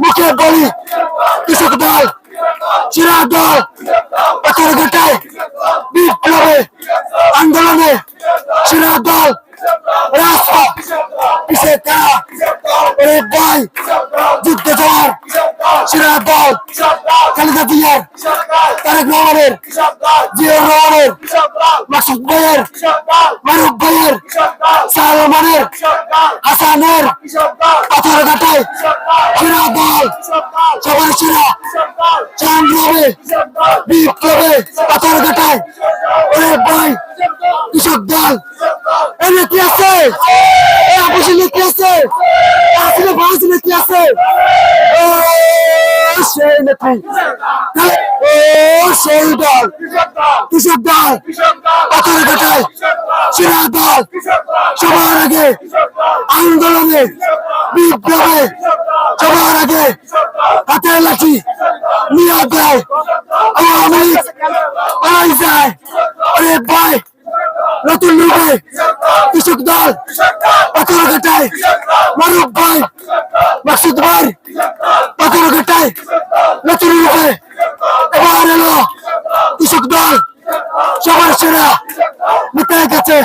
মুখে বলি, কৃষক দল চিরা দল পাথর ঘাটায় বিপ্লবে আন্দোলনে চিরা দল, রাজপথ পিছে তারা অনেক ভাই যুদ্ধ জওয়ার দল খালেদা জিয়ার, তারেক রহমানের জিয়া রহমানের, মাসুদ ভাইয়ের মারুফ ভাইয়ের পাথর ঘাটায় দল সবার চিরা চান্দ্রবে বিপ্লবে পাথর ঘাটায় অনেক ভাই, কৃষক দল। এই নেত্রী আছে, এই আবুসি নেত্রী আছে আসলে বাস নেত্রী আছে ও সেই দল, কৃষক দল পাথর ঘাটায় চিরা দল। সবার আগে আন্দোলনে বিপ্লবে সবার আগে হাতে লাঠি নিয়ে দেয় আওয়ামী লীগ পালাই যায়। ভাই, নতুন রূপে দল পাথর ঘাটায় মারুফ ভাই মাসুদ ভাই পাথর ঘাটায় নতুন রূপে এবার এলো কৃষক দল, সবার সেরা মিটায় গেছে,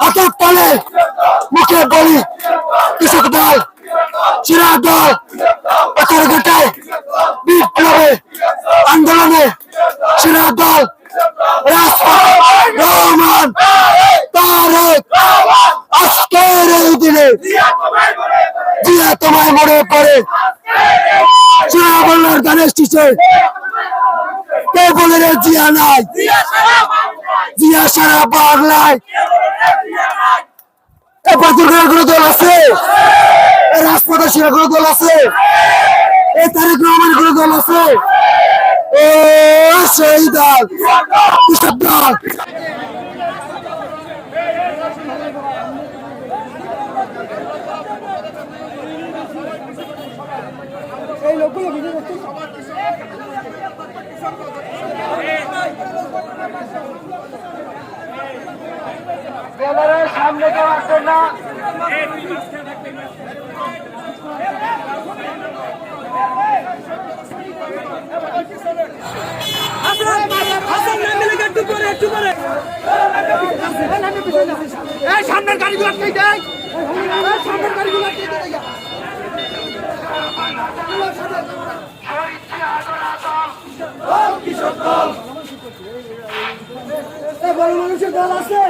হাতের তলে মুখে বলি, কৃষক দল চিরা দল পাথর ঘাটায় বিপ্লবে আন্দোলনে চিরা দল রাজপথ রহমান তারেক এই জিয়া তোমায় মনে পড়ে। চিরা বল্লার গানের শিশে কে বলে রে জিয়া নাই। জিয়া সারা বাংলায়। কোনো দল আছে? রাজপথের সেরা কোনো দল আছে? এ তারেক রহমানের কোনো দল আছে? ও, সেই দল। কৃষক দল? সামনে কেউ আসছেন না। সামনের গাড়িগুলো দেয় বড় মানুষের দল আছে